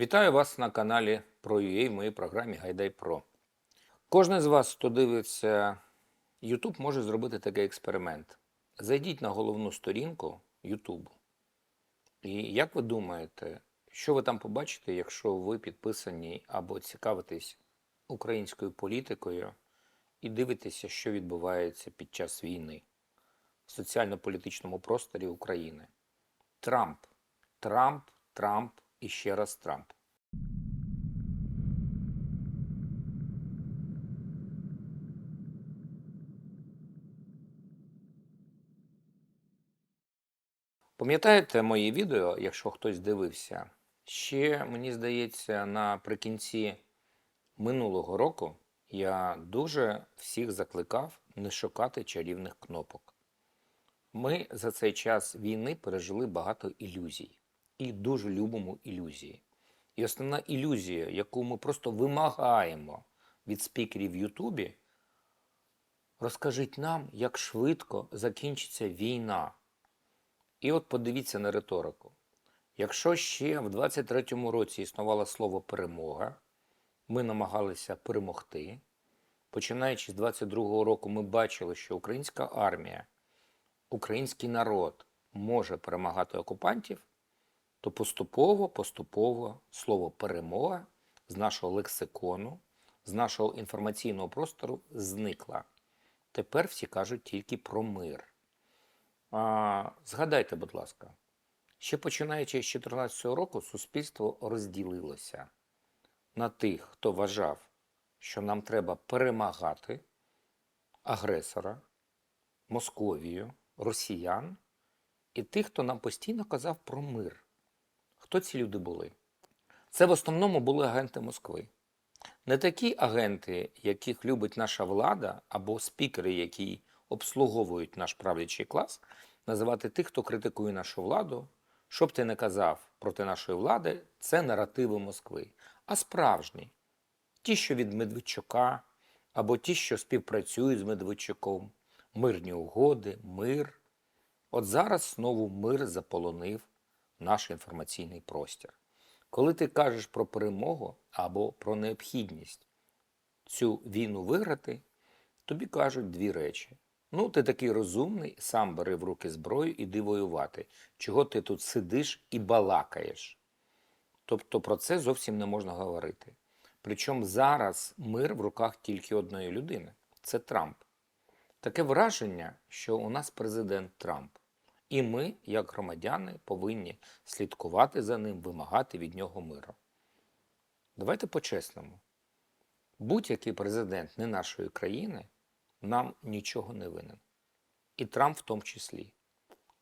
Вітаю вас на каналі ProUA в моїй програмі Гайдай Про. Кожен з вас, хто дивиться YouTube, може зробити такий експеримент. Зайдіть на головну сторінку YouTube. І як ви думаєте, що ви там побачите, якщо ви підписані або цікавитесь українською політикою і дивитеся, що відбувається під час війни в соціально-політичному просторі України? Трамп, Трамп, Трамп і ще раз Трамп. Пам'ятаєте мої відео, якщо хтось дивився? Ще, мені здається, наприкінці минулого року я дуже всіх закликав не шукати чарівних кнопок. Ми за цей час війни пережили багато ілюзій і дуже любимо ілюзії. І основна ілюзія, яку ми просто вимагаємо від спікерів в Ютубі, розкажіть нам, як швидко закінчиться війна. І от подивіться на риторику. Якщо ще в 23-му році існувало слово перемога, ми намагалися перемогти. Починаючи з 22-го року, ми бачили, що українська армія, український народ може перемагати окупантів, то поступово, поступово слово перемога з нашого лексикону, з нашого інформаційного простору зникла. Тепер всі кажуть тільки про мир. А, згадайте, будь ласка, ще починаючи з 2014 року, суспільство розділилося на тих, хто вважав, що нам треба перемагати агресора, Московію, росіян, і тих, хто нам постійно казав про мир. Хто ці люди були? Це в основному були агенти Москви. Не такі агенти, яких любить наша влада, або спікери, які обслуговують наш правлячий клас, називати тих, хто критикує нашу владу. Що б ти не казав проти нашої влади, це наративи Москви. А справжні ті, що від Медведчука, або ті, що співпрацюють з Медведчуком, мирні угоди, мир. От зараз знову мир заполонив наш інформаційний простір. Коли ти кажеш про перемогу або про необхідність цю війну виграти, тобі кажуть дві речі. Ну, ти такий розумний, сам бери в руки зброю, іди воювати. Чого ти тут сидиш і балакаєш? Тобто про це зовсім не можна говорити. Причому зараз мир в руках тільки одної людини це Трамп. Таке враження, що у нас президент Трамп. І ми, як громадяни, повинні слідкувати за ним, вимагати від нього миру. Давайте по-чесному. Будь-який президент не нашої країни нам нічого не винен. І Трамп в тому числі.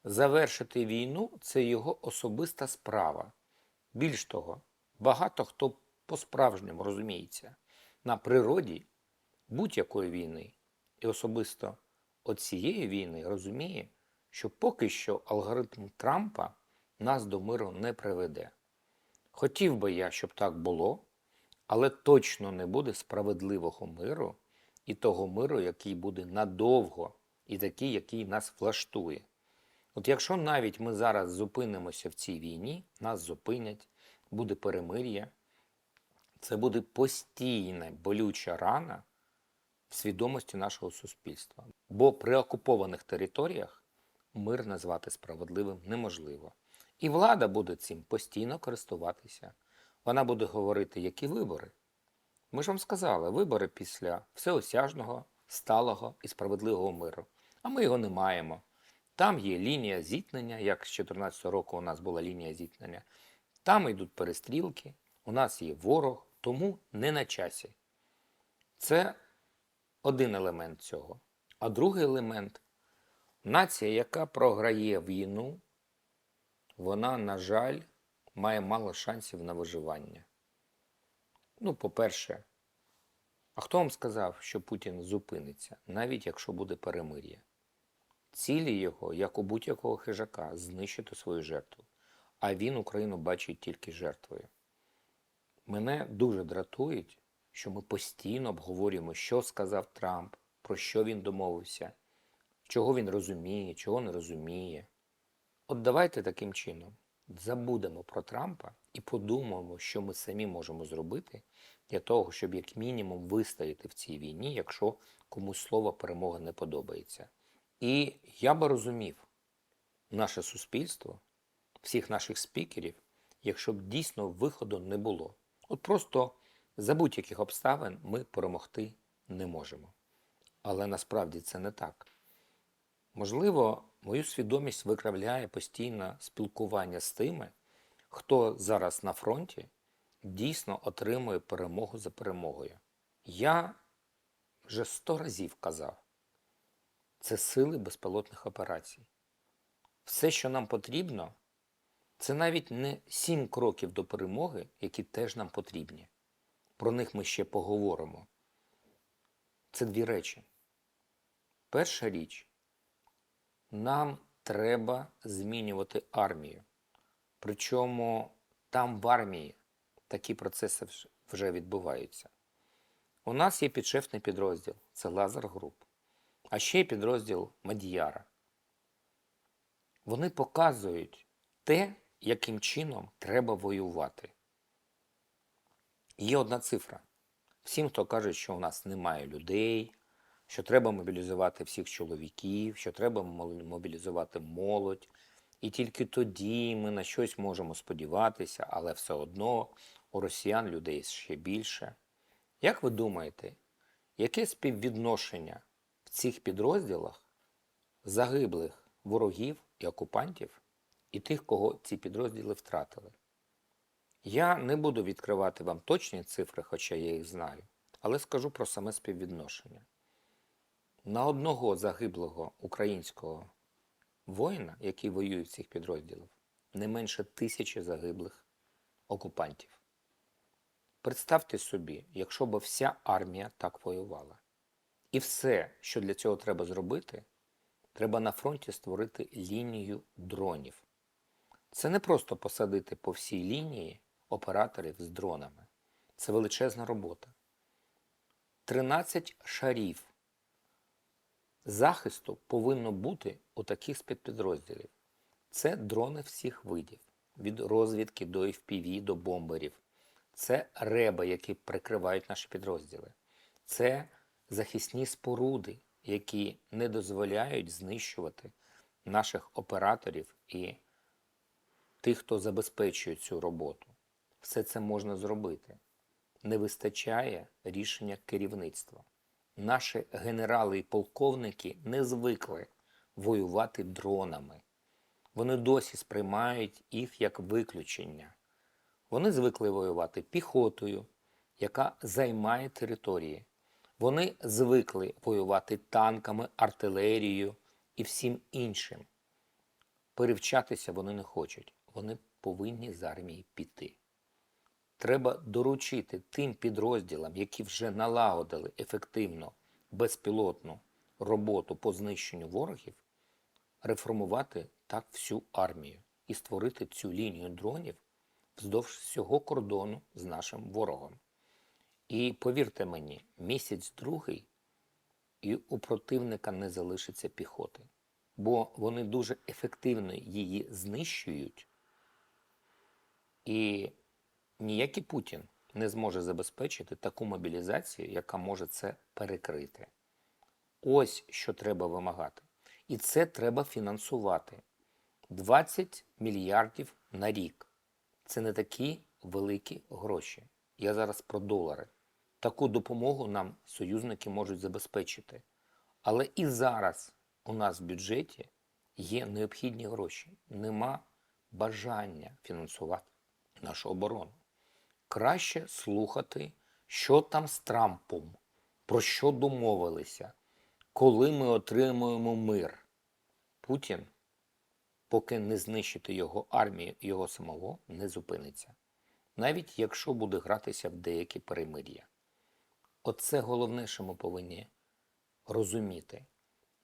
Завершити війну це його особиста справа. Більш того, багато хто по-справжньому розуміється на природі будь-якої війни, і особисто от цієї війни розуміє, що поки що алгоритм Трампа нас до миру не приведе. Хотів би я, щоб так було, але точно не буде справедливого миру і того миру, який буде надовго, і такий, який нас влаштує. От якщо навіть ми зараз зупинимося в цій війні, нас зупинять, буде перемир'я, це буде постійна болюча рана в свідомості нашого суспільства. Бо при окупованих територіях мир назвати справедливим неможливо. І влада буде цим постійно користуватися. Вона буде говорити, які вибори. Ми ж вам сказали, вибори після всеосяжного, сталого і справедливого миру. А ми його не маємо. Там є лінія зіткнення, як з 2014 року у нас була лінія зіткнення. Там йдуть перестрілки, у нас є ворог, тому не на часі. Це один елемент цього. А другий елемент нація, яка програє війну, вона, на жаль, має мало шансів на виживання. Ну, по-перше, а хто вам сказав, що Путін зупиниться, навіть якщо буде перемир'я? Цілі його, як у будь-якого хижака, знищити свою жертву. А він Україну бачить тільки жертвою. Мене дуже дратують, що ми постійно обговорюємо, що сказав Трамп, про що він домовився, чого він розуміє, чого не розуміє. От давайте таким чином. забудемо про Трампа і подумаємо, що ми самі можемо зробити для того, щоб як мінімум вистояти в цій війні, якщо комусь слово перемога не подобається. І я би розумів наше суспільство, всіх наших спікерів, якщо б дійсно виходу не було. От просто за будь-яких обставин ми перемогти не можемо. Але насправді це не так. Можливо, мою свідомість викривляє постійне спілкування з тими, хто зараз на фронті дійсно отримує перемогу за перемогою. Я вже сто разів казав, це сили безпілотних операцій. Все, що нам потрібно, це навіть не сім кроків до перемоги, які теж нам потрібні. Про них ми ще поговоримо. Це дві речі. Перша річ, нам треба змінювати армію. Причому там в армії такі процеси вже відбуваються. У нас є підшефний підрозділ, це Лазер Груп. А ще є підрозділ Мадіяра. Вони показують те, яким чином треба воювати. Є одна цифра. Всім, хто каже, що у нас немає людей, що треба мобілізувати всіх чоловіків, що треба мобілізувати молодь, і тільки тоді ми на щось можемо сподіватися, але все одно у росіян людей ще більше. Як ви думаєте, яке співвідношення в цих підрозділах загиблих ворогів і окупантів і тих, кого ці підрозділи втратили? Я не буду відкривати вам точні цифри, хоча я їх знаю, але скажу про саме співвідношення. На одного загиблого українського воїна, який воює в цих підрозділах, не менше тисячі загиблих окупантів. Представте собі, якщо б вся армія так воювала. І все, що для цього треба зробити, треба на фронті створити лінію дронів. Це не просто посадити по всій лінії операторів з дронами. Це величезна робота. 13 шарів захисту повинно бути у таких спецпідрозділів. Це дрони всіх видів, від розвідки до FPV, до бомберів. Це реби, які прикривають наші підрозділи. Це захисні споруди, які не дозволяють знищувати наших операторів і тих, хто забезпечує цю роботу. Все це можна зробити. Не вистачає рішення керівництва. Наші генерали і полковники не звикли воювати дронами. Вони досі сприймають їх як виключення. Вони звикли воювати піхотою, яка займає території. Вони звикли воювати танками, артилерією і всім іншим. Перевчатися вони не хочуть. Вони повинні з армії піти. Треба доручити тим підрозділам, які вже налагодили ефективно безпілотну роботу по знищенню ворогів, реформувати так всю армію і створити цю лінію дронів вздовж всього кордону з нашим ворогом. І повірте мені, місяць другий і у противника не залишиться піхоти, бо вони дуже ефективно її знищують, і ніякий Путін не зможе забезпечити таку мобілізацію, яка може це перекрити. Ось що треба вимагати. І це треба фінансувати. 20 мільярдів на рік. Це не такі великі гроші. Я зараз про долари. Таку допомогу нам союзники можуть забезпечити. Але і зараз у нас в бюджеті є необхідні гроші. Нема бажання фінансувати нашу оборону. Краще слухати, що там з Трампом, про що домовилися, коли ми отримуємо мир. Путін, поки не знищити його армію його самого, не зупиниться. Навіть якщо буде гратися в деякі перемир'я. Оце головне, що ми повинні розуміти.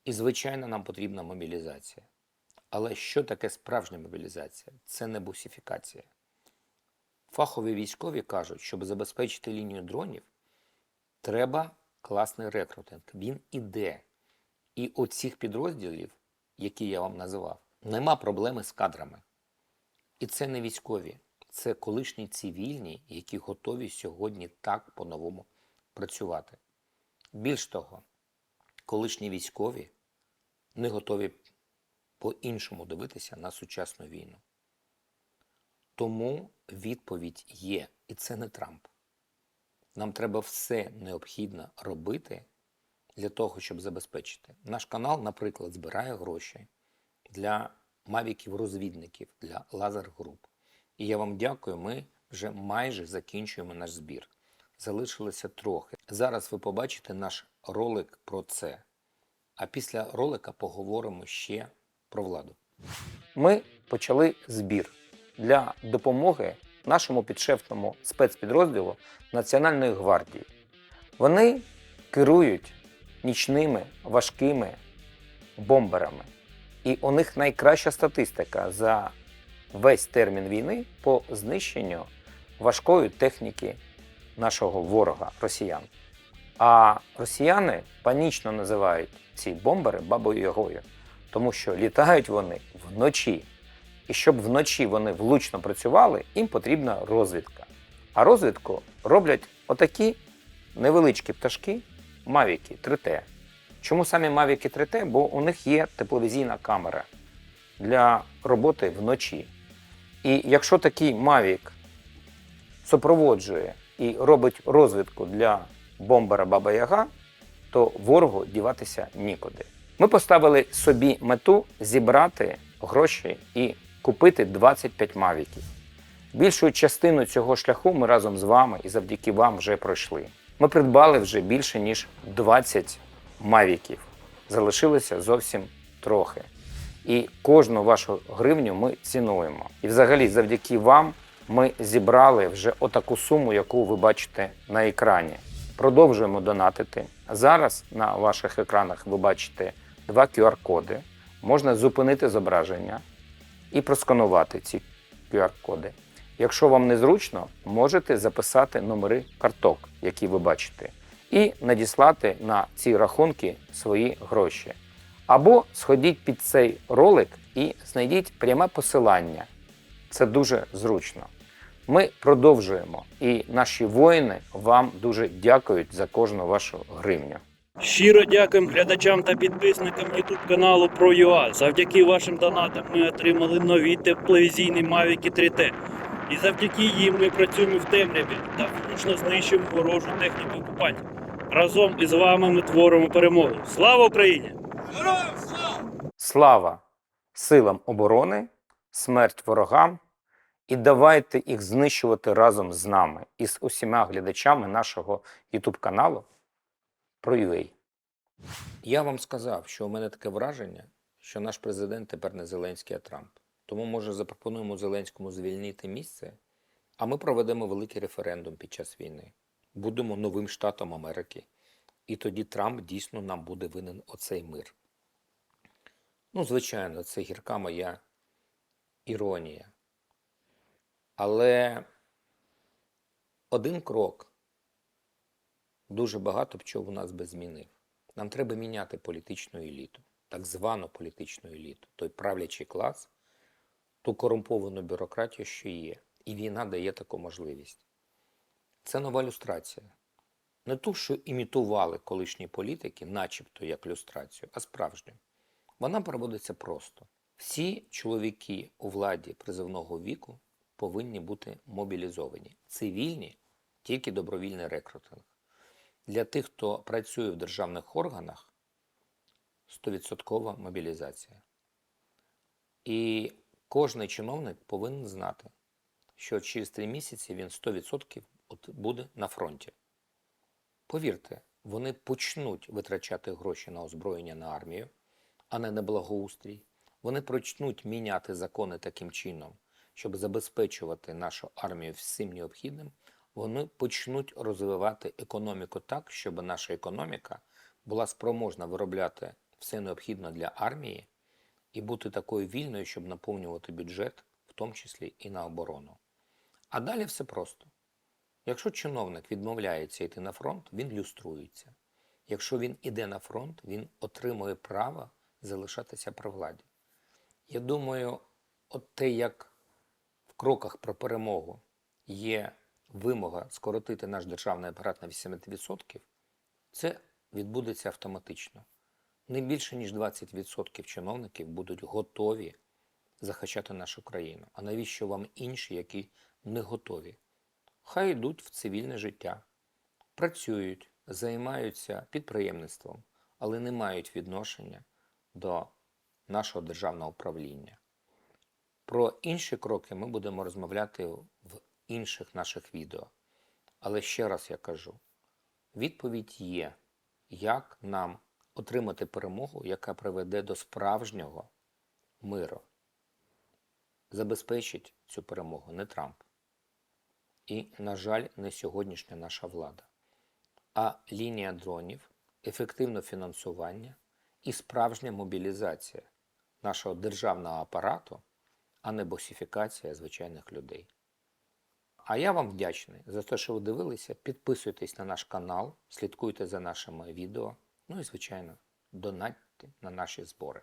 І, звичайно, нам потрібна мобілізація. Але що таке справжня мобілізація? Це не бусифікація. Фахові військові кажуть, щоб забезпечити лінію дронів, треба класний рекрутинг. Він іде. І оцих підрозділів, які я вам називав, нема проблеми з кадрами. І це не військові, це колишні цивільні, які готові сьогодні так по-новому працювати. Більш того, колишні військові не готові по-іншому дивитися на сучасну війну. Тому відповідь є, і це не Трамп. Нам треба все необхідне робити для того, щоб забезпечити. Наш канал, наприклад, збирає гроші для мавіків-розвідників, для лазер-груп. І я вам дякую, ми вже майже закінчуємо наш збір. Залишилося трохи. Зараз ви побачите наш ролик про це. А після ролика поговоримо ще про владу. Ми почали збір для допомоги нашому підшефному спецпідрозділу Національної гвардії. Вони керують нічними важкими бомберами. І у них найкраща статистика за весь термін війни по знищенню важкої техніки нашого ворога росіян. А росіяни панічно називають ці бомбери бабою Ягою, тому що літають вони вночі. І щоб вночі вони влучно працювали, їм потрібна розвідка. А розвідку роблять отакі невеличкі пташки Мавіки 3T. Чому саме Мавіки 3T? Бо у них є тепловізійна камера для роботи вночі. І якщо такий Мавік супроводжує і робить розвідку для бомбера Баба Яга, то ворогу діватися нікуди. Ми поставили собі мету зібрати гроші і купити 25 мавіків. Більшу частину цього шляху ми разом з вами і завдяки вам вже пройшли. Ми придбали вже більше ніж 20 мавіків. Залишилося зовсім трохи. І кожну вашу гривню ми цінуємо. І взагалі, завдяки вам, ми зібрали вже отаку суму, яку ви бачите на екрані. Продовжуємо донатити. Зараз на ваших екранах ви бачите два QR-коди. Можна зупинити зображення і просканувати ці QR-коди. Якщо вам незручно, можете записати номери карток, які ви бачите, і надіслати на ці рахунки свої гроші. Або сходіть під цей ролик і знайдіть пряме посилання. Це дуже зручно. Ми продовжуємо, і наші воїни вам дуже дякують за кожну вашу гривню. Щиро дякуємо глядачам та підписникам YouTube каналу ProUA. Завдяки вашим донатам ми отримали нові тепловізійні Mavic 3T. І завдяки їм ми працюємо в темряві та влучно знищуємо ворожу техніку окупантів. Разом із вами ми творимо перемогу. Слава Україні! Слава силам оборони, смерть ворогам, і давайте їх знищувати разом з нами і з усіма глядачами нашого YouTube каналу про UA. Я вам сказав, що у мене таке враження, що наш президент тепер не Зеленський, а Трамп. Тому, може, запропонуємо Зеленському звільнити місце, а ми проведемо великий референдум під час війни. Будемо новим штатом Америки. І тоді Трамп дійсно нам буде винен оцей мир. Ну, звичайно, це гірка моя іронія. Але один крок дуже багато б чого у нас би змінив. Нам треба міняти політичну еліту, так звану політичну еліту, той правлячий клас, ту корумповану бюрократію, що є. І війна дає таку можливість. Це нова люстрація. Не ту, що імітували колишні політики, начебто як люстрацію, а справжню. Вона проводиться просто. Всі чоловіки у владі призовного віку повинні бути мобілізовані. Цивільні тільки добровільний рекрутинг. Для тих, хто працює в державних органах, 100% мобілізація. І кожен чиновник повинен знати, що через 3 місяці він 100% буде на фронті. Повірте, вони почнуть витрачати гроші на озброєння на армію, а не на благоустрій. Вони почнуть міняти закони таким чином, щоб забезпечувати нашу армію всім необхідним. Вони почнуть розвивати економіку так, щоб наша економіка була спроможна виробляти все необхідне для армії і бути такою вільною, щоб наповнювати бюджет, в тому числі і на оборону. А далі все просто. Якщо чиновник відмовляється йти на фронт, він люструється. Якщо він іде на фронт, він отримує право залишатися при владі. Я думаю, от те, як в кроках про перемогу є вимога скоротити наш державний апарат на 80%, це відбудеться автоматично. Не більше ніж 20% чиновників будуть готові захищати нашу країну. А навіщо вам інші, які не готові? Хай йдуть в цивільне життя, працюють, займаються підприємництвом, але не мають відношення до нашого державного управління. Про інші кроки ми будемо розмовляти в інших наших відео. Але ще раз я кажу: відповідь є, як нам отримати перемогу, яка приведе до справжнього миру. Забезпечить цю перемогу не Трамп. І, на жаль, не сьогоднішня наша влада, а лінія дронів, ефективне фінансування і справжня мобілізація нашого державного апарату, а не босифікація звичайних людей. А я вам вдячний за те, що ви дивилися. Підписуйтесь на наш канал, слідкуйте за нашими відео. Ну і, звичайно, донатьте на наші збори.